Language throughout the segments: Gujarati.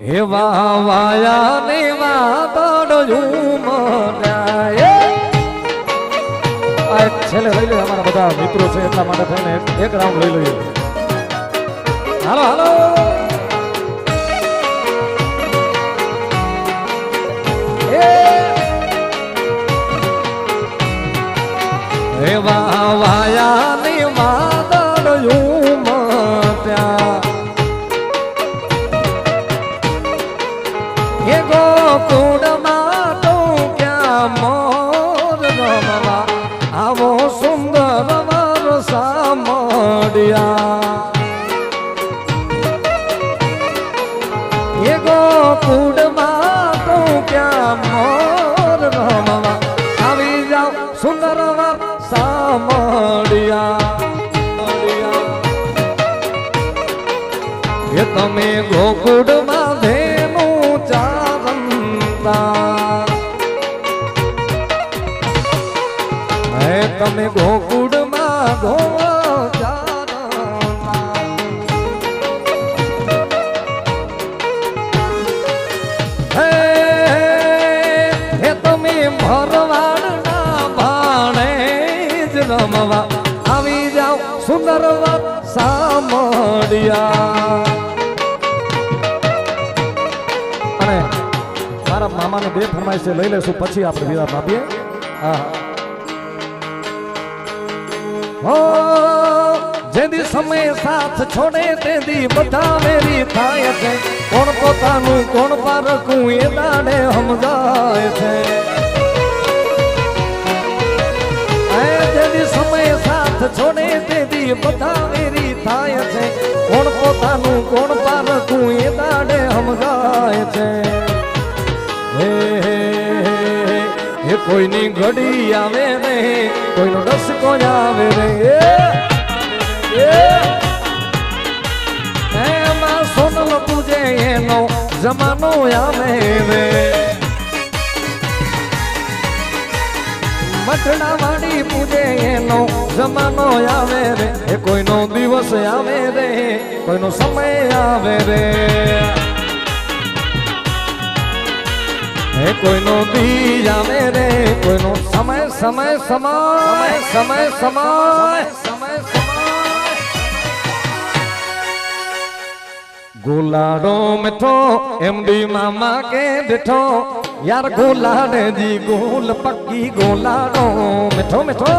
એવા વાયા ને એક છેલ્લે લઈ લે અમારા બધા મિત્રો છે એટલા માટે થઈને એક રાઉન્ડ લઈ લઈએ. હાલો હાલો. કે તમે ગોકુળમાં ધેનું ચારંતા હે તમે ગોકુળમાં બે ફરમાઈશ છે, લઈ લેશું પછી આપણે વિરામ આપીએ. હા સમય સાથ છોડે તેદી બધા મેરી થાય છે. કોણ પોતાનું, કોણ પારકું એ દાડે સમજાય છે. જેદી સમય સાથ છોડે તેદી બધા મેરી થાય છે. કોણ પોતાનું, કોણ પારકું એ દાડે સમજાય છે. કોઈની ઘડી આવે રે, કોઈનો ડસકો આવે રે. એમાં સોનલ પૂજે, એનો જમાનો આવે રે. મઠડા વાડી પૂજે, એનો જમાનો આવે રે. એ કોઈનો દિવસ આવે રે, કોઈનો સમય આવે રે. હે કોઈનો બીજ આવે રે કોઈનો સમય સમય સમય સમય સમય સમય સમય ગુલાડો મીઠો એમડી મામા કે બેઠો યાર ગુલાડે જી ગુલ પક્કી ગુલાડો મીઠો મીઠો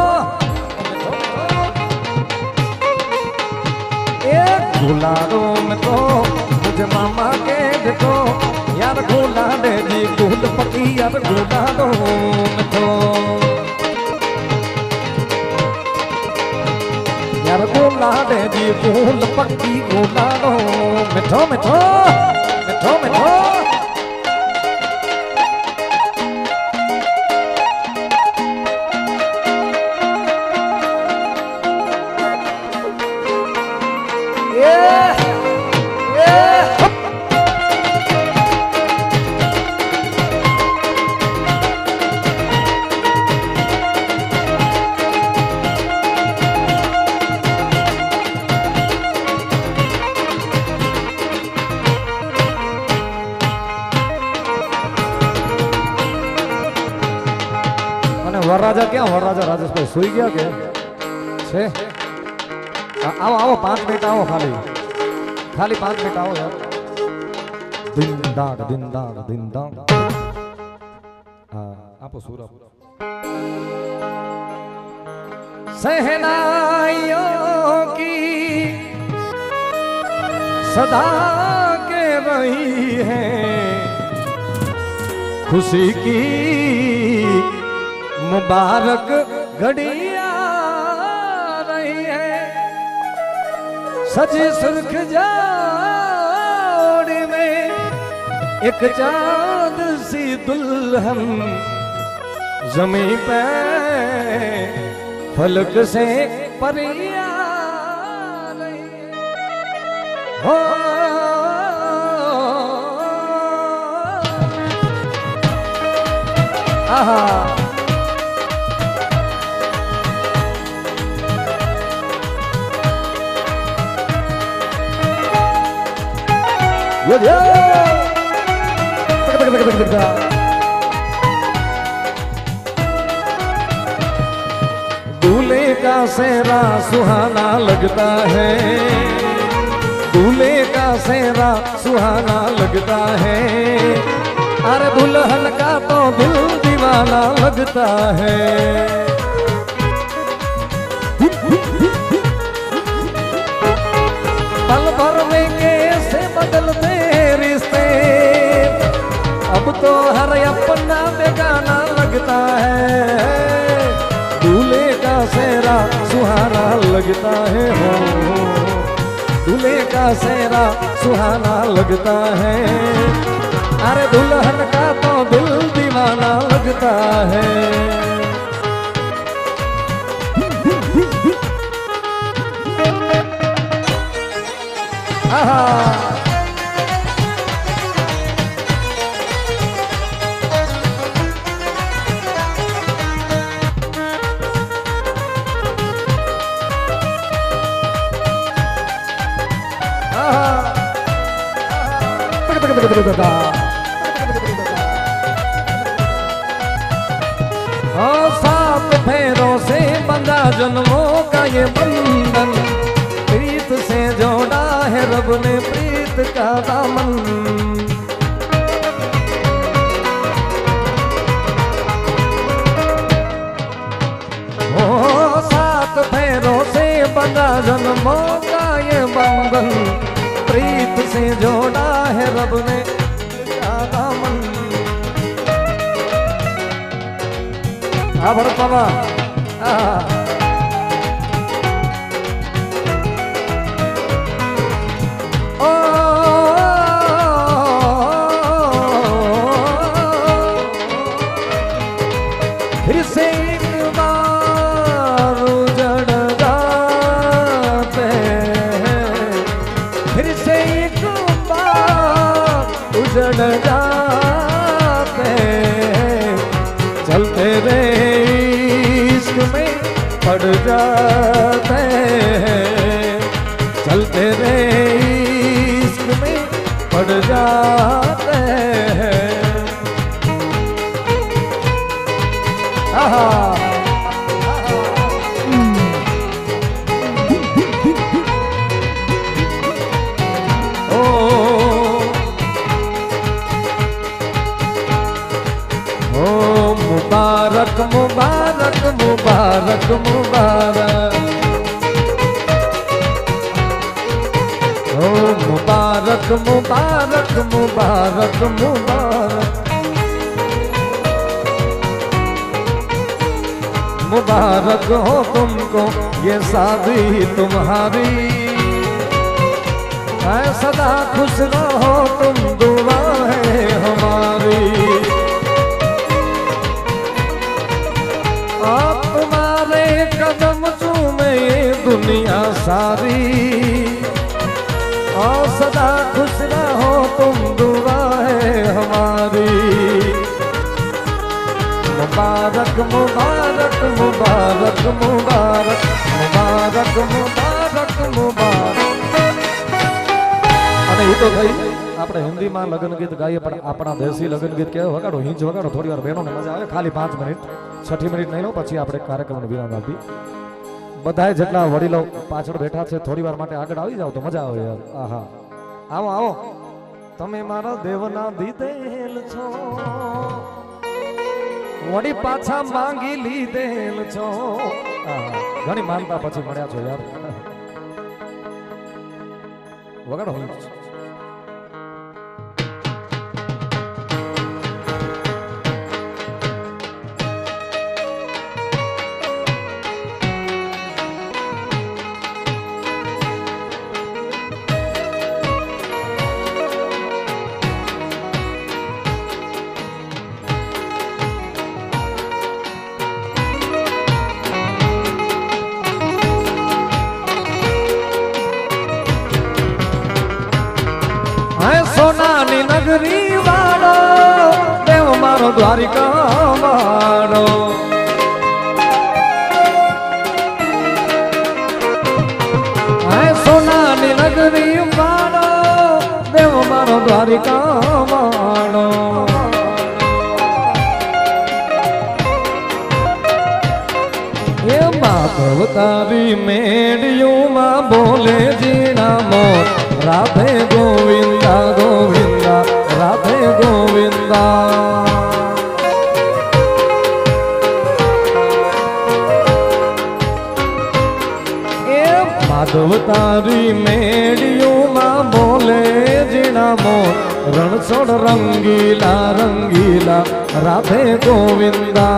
એ ગુલાડો મીઠો મુझे મામા કે બેઠો યાર ગુલાડે જી ગુલ પક્કી યાર ગુલાડો મીઠો યાર ગુલાડે જી ગુલ પક્કી ગુલાડો મીઠો મીઠો મીઠો મીઠો અને વરરાજા ક્યાં વરરાજા રાજેશભાઈ સુઈ ગયા કે છે આ- આવો આવો પાંચ મિનિટ આવો ખાલી ખાલી પાંચ મિનિટ આવો યાર દિન દાડ દિન દાડ દિન દાડ હા આપો સુરપ सहनाइयों की सदा के रही है खुशी की मुबारक घड़िया रही है। सजी सुर्ख जोड़ी में एक चाँद सी दुल्हन जमी पे फलक से परिया रही है। हो। આહા दूल्हे का सेहरा सुहाना लगता है। दूल्हे का सेहरा सुहाना लगता है। अरे दुल्हन का तो दिल दीवाना लगता है। लगता है। दूल्हे का सेहरा सुहाना लगता है। हो दूल्हे का सेहरा सुहाना लगता है। अरे दुल्हन का तो दिल दीवाना लगता है। आहा। सात फेरों से बंधा जन्मों का ये बंधन। प्रीत से जोड़ा है रब ने प्रीत का दामन। से जोड़ा है रब ने दामन पड़ जाते हैं। चलते रहे इश्क में पड़ जाते मुबारक मुबारक ओ मुबारक मुबारक मुबारक मुबारक मुबारक हो तुमको ये शादी तुम्हारी सदा खुश रहो तुम दुआ है हमारी आप दुनिया सारी और सदा खुश रहो तुम दुआ है हमारी मुबारक मुबारक मुबारक मुबारक मुबारक मुबारक मुबारक અને એ તો થઈ આપણે હિન્દીમાં લગ્ન ગીત ગાઈએ પણ આપણા દેશી લગ્ન ગીત કેવું વગાડો હિંચ વગાડો થોડી વાર બહેનોને મજા આવે ખાલી પાંચ મિનિટ છઠ્ઠી મિનિટ નહીં લો પછી આપણે કાર્યક્રમનો વિરામ આપી બધાય જેટલા વડીલો પાછળ બેઠા છે, થોડી વાર માટે આગળ આવી જાવ તો મજા આવે યાર. આહા. આવો આવો. તમે મારા દેવના દીધેલ છો. વળી પાછા માંગી લીધેલ છો. ઘણી માનતા પછી મળ્યા છો યાર. વગાડો હિંચ દ્વારિકા મારો સોનાની નગરી મારો દેવ મારો દ્વારિકા મારો ભવતારી મેડિયું માં બોલે જીણા મોર, રાધે ગોવિંદ. તારી મેડિયુમાં બોલે જીણા મોર, રણછોડ રંગીલા રંગીલા, રાધે ગોવિંદા.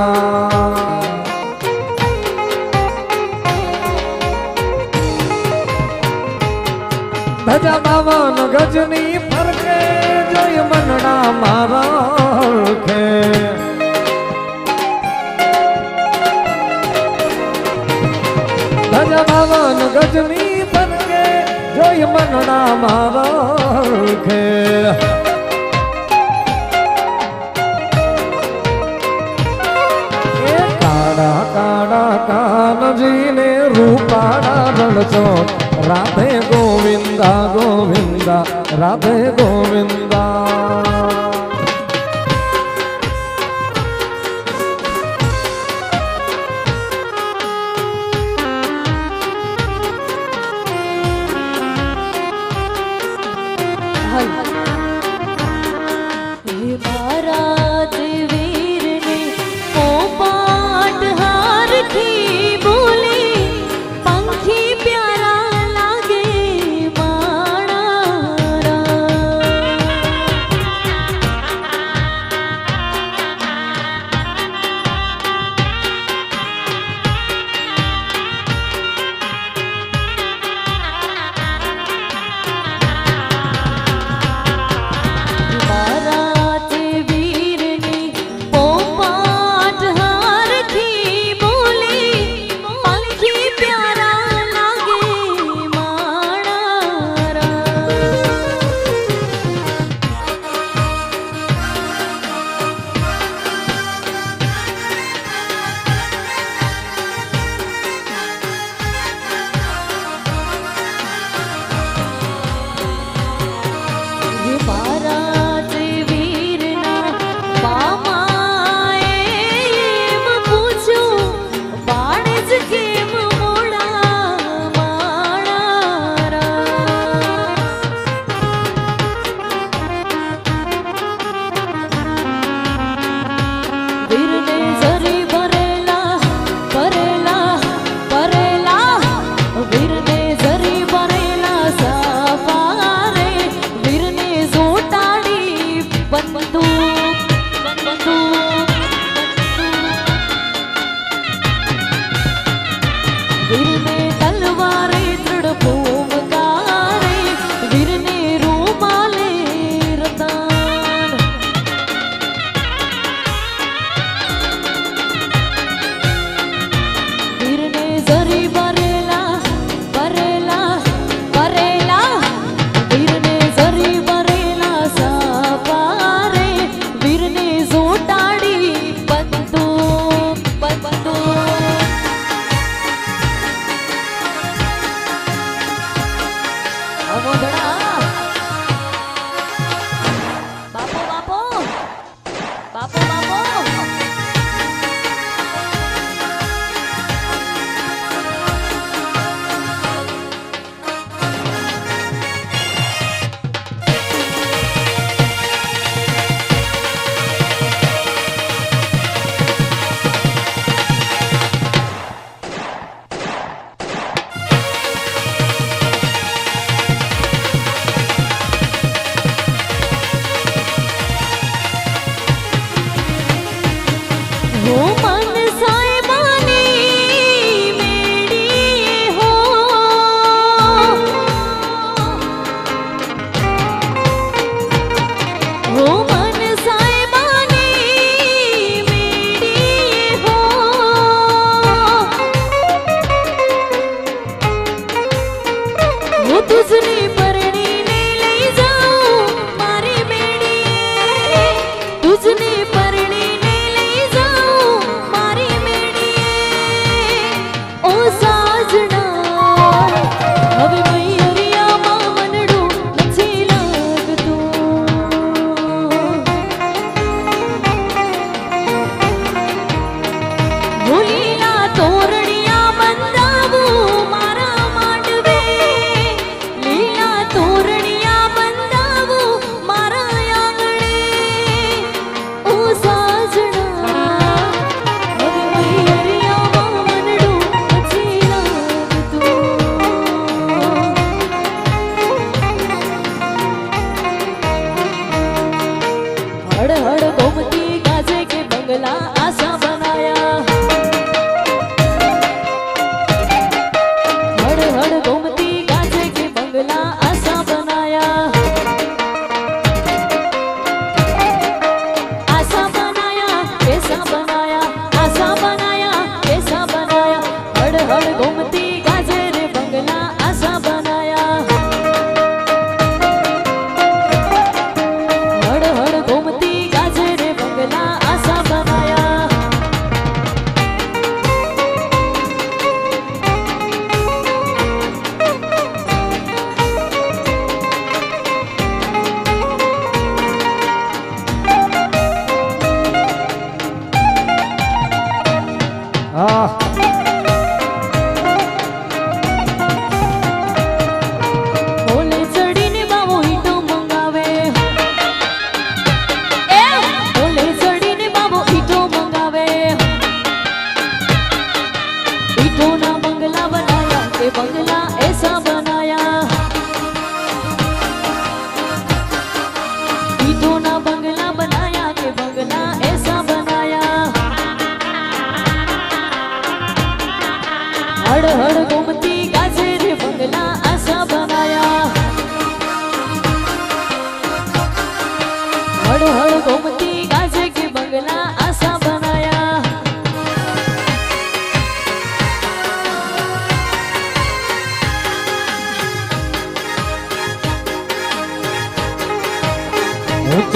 ભજા બાવા ગજની ફરકે જોઈ મનડા મારા મનડા મારખે કાળા કાળા કાનજીને રૂપાળા રણચો રાધે ગોવિંદા ગોવિંદા રાધે ગોવિંદા.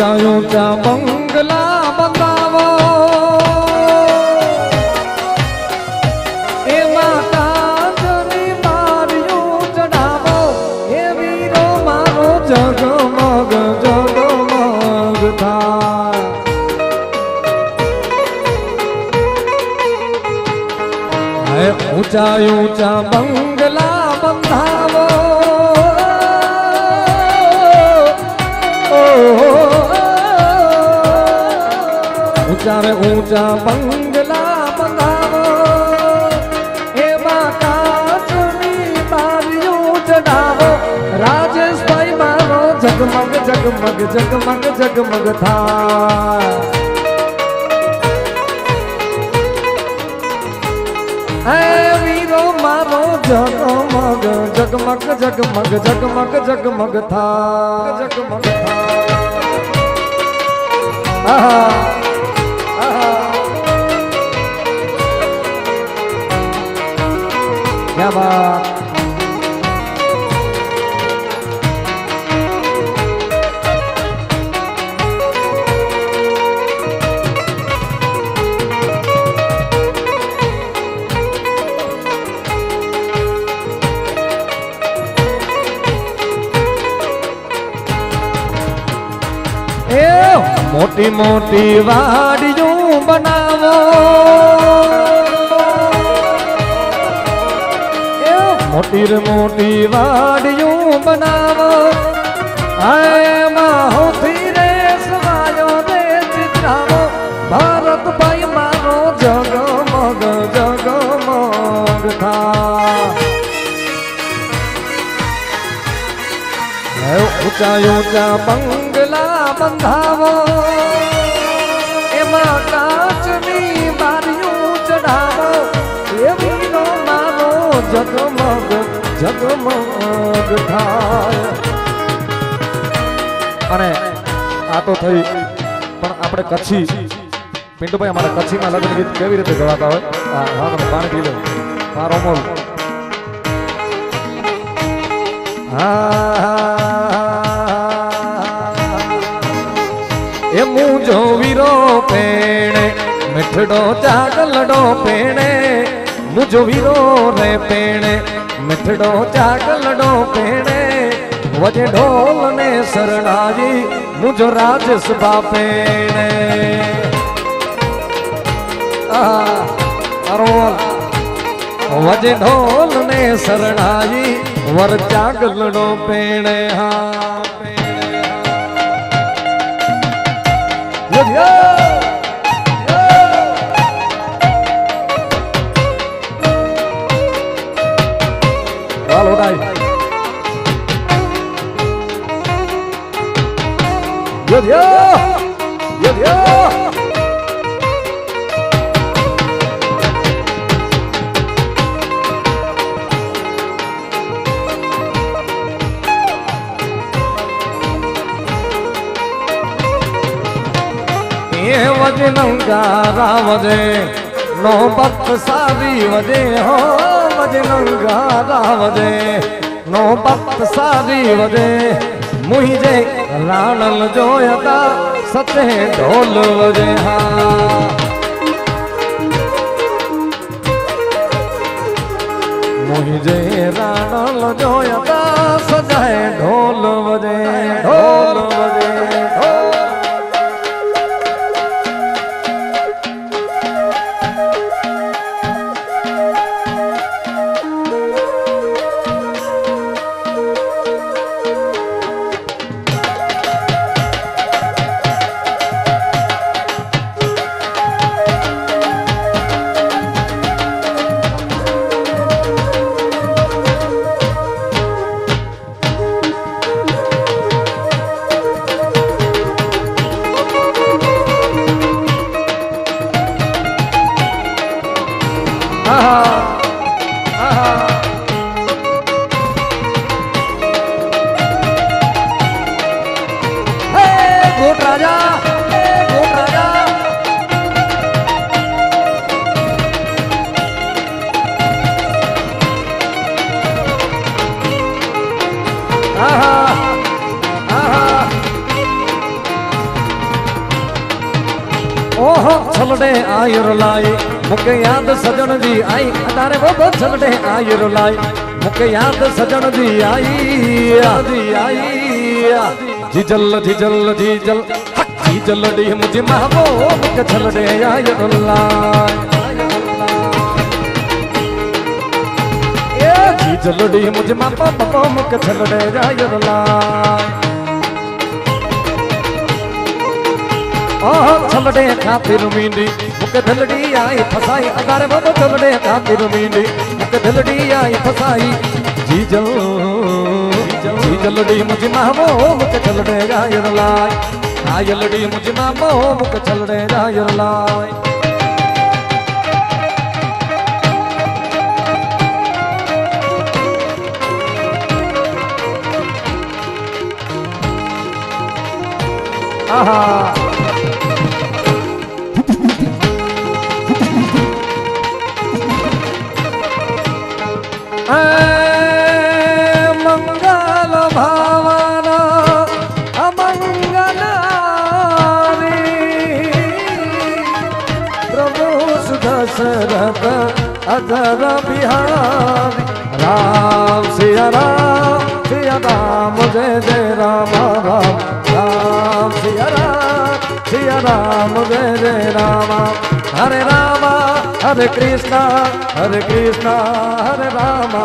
ઊંચા ઊંચા બંગલા બતાવો જગમગ જગમગ થાય. ઊંચા ઊંચા બંગલા ઊંચા રે ઊંચા બંગલા બંધાવો એમાં કાચની બારીઓ ચડાવો રાજેશભાઈ મારો જગમગ જગમગ જગમગ જગમગ થાય હે વીરો મારો જગમગ જગમગ જગમગ જગમગ જગમગ થા જગમગ થા આહા આહા બાત એ મોટી મોટી વાડીઓ બનાવો. મોટી રે મોટી વાડિયું બનાવો એમાં હોથી રે સવાયો રે ચિત્રાવો ભારતભાઈ મારો જગમગ જગમગ થા ઊંચા ઊંચા બંગલા બંધાવો જગમગ થાય. અને આ તો થઈ, પણ આપણે કચ્છી, પિન્ટુભાઈ અમારા કચ્છીમાં લગ્ન ગીત કેવી રીતે ગવાતા હોય? હા હા, તમે પાણી પી લો. મારો મોલ એ મુજો વીરો પેણે, મીઠડો ચાગલડો પેણે હું વીરો રે પેણે મિઠડો ચાકલડો પેણે વજે ઢોલ ને શરણાજી મુજો રાજસ બાપેણે વજે ઢોલ ને શરણાઈ વર ચાગલડો પેણે હા પેણે યોધ્યા યોધ્યા વજનંગારા વજે નો ભક્ત સારી વજે હો. વજનંગારા વજે, નો ભક્ત સારી વજે. મુહિજે રાણલ જોયતા સતે ઢોલ વજે હા મુહિજે રાણલ જોયતા સજાય ઢોલ વજે ઢોલ વજે લાઈ મુકે યાદ સજણ જી આઈ આજી આઈ જીજલ જીજલ જીજલ જીજલ ડી મુજે માવો મુકે છલડે આયર લાઈ એ જીજલ ડી મુજે માપા પપો મુકે છલડે આયર લાઈ ઓહો છલડે ખાतिर મીંડી મુકે ધલડી આઈ ફસાઈ, અગારે બોબો છલડે ખાतिर મીંડી. મુકે ધલડી આઈ ફસાઈ, જીજલ, જીજલડી મુજ મામો મુકે છલડે ગાયર લાય. આયલડી મુજ મામો મુકે છલડે અધર બિહારી રામ સિયા રામ સિયા રામ જય જય રામ રામ રામ સિયા રામ સિયા રામ જય જય રામ હરે રામ હરે કૃષ્ણ હરે કૃષ્ણ હરે રામ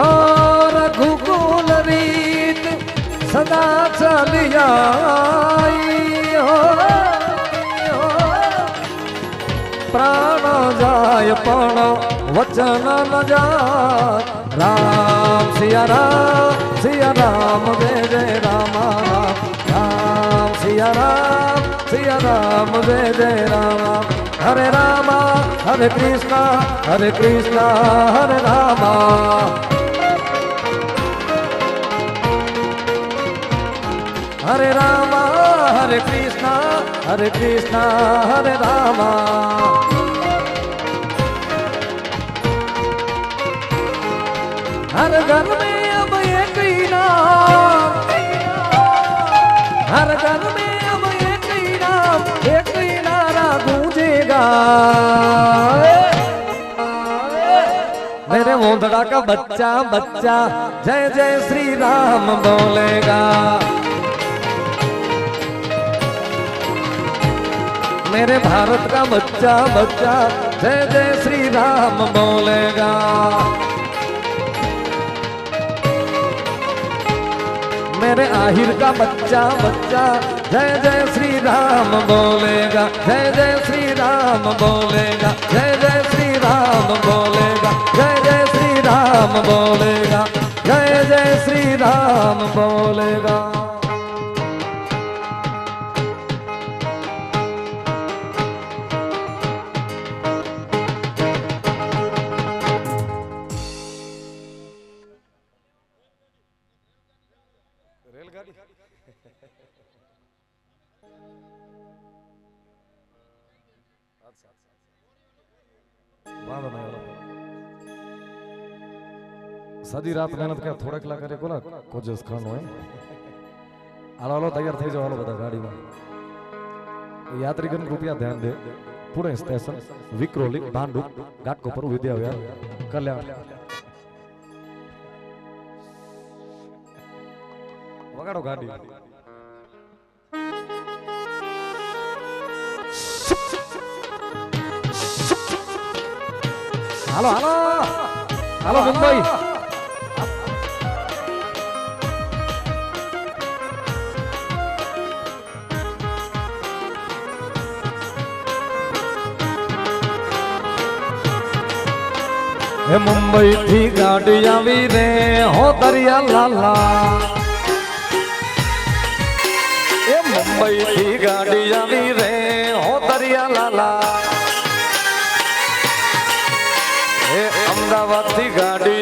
और रघुकुल रीत सदा चलियाई વચન વચન ન જાય રામ સિયા રામ સિયા રામ, જય જય રામા, રામ. સિયા રામ સિયા રામ, જય જય રામા. હરે રામા, હરે કૃષ્ણ હરે કૃષ્ણ, હરે રામા. હરે રામા, હરે કૃષ્ણ હરે કૃષ્ણ, હરે રામા. हरे घर में अब एक ही नाम। हर घर में अब एक ही नाम, एक ही नारा गूंजेगा। मेरे मोदड़ा का बच्चा बच्चा, जय जय श्री राम बोलेगा। मेरे भारत का बच्चा बच्चा, जय जय श्री राम बोलेगा। मेरे आहिर का बच्चा बच्चा। जय जय श्री राम बोलेगा, जय जय श्री राम बोलेगा, जय जय श्री राम बोलेगा, जय जय श्री राम बोलेगा, जय जय श्री राम बोलेगा। સાદી રાત મહેનત કે થોડા કલાક કરે, કોલા કોજસ ખાન હોય. હાલો હાલો, તૈયાર થઈ જવાનો બધા ગાડીમાં. યાત્રીગણ કૃપયા ધ્યાન દે. પુણે સ્ટેશન, વિક્રોલી, ભાંડુ ઘાટકોપર વિદ્યાવિહાર કલ્યાણ. વગાડો ગાડી. હાલો હાલો. હાલો, મુંબઈ. હે મુંબઈ થી ગાડી આવી રે, હો દરિયા લાલા એ મુંબઈ થી ગાડી આવી રે, હો દરિયા લાલા એ અમદાવાદથી ગાડી